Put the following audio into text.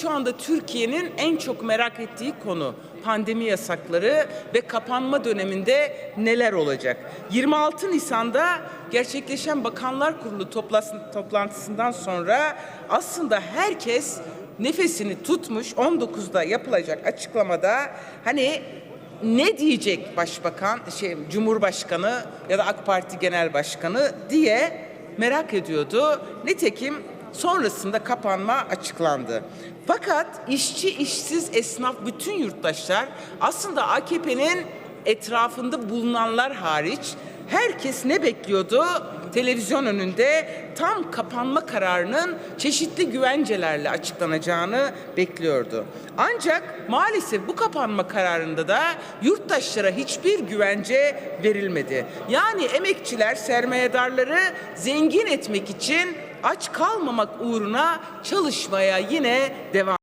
şu anda Türkiye'nin en çok merak ettiği konu pandemi yasakları ve kapanma döneminde neler olacak? 26 Nisan'da gerçekleşen Bakanlar Kurulu toplantısından sonra aslında herkes nefesini tutmuş 19'da yapılacak açıklamada hani ne diyecek başbakan, şey Cumhurbaşkanı ya da AK Parti Genel Başkanı diye merak ediyordu. Nitekim sonrasında kapanma açıklandı. Fakat işçi, işsiz, esnaf, bütün yurttaşlar aslında AKP'nin etrafında bulunanlar hariç herkes ne bekliyordu? Televizyon önünde tam kapanma kararının çeşitli güvencelerle açıklanacağını bekliyordu. Ancak maalesef bu kapanma kararında da yurttaşlara hiçbir güvence verilmedi. Yani emekçiler, sermayedarları zengin etmek için aç kalmamak uğruna çalışmaya yine devam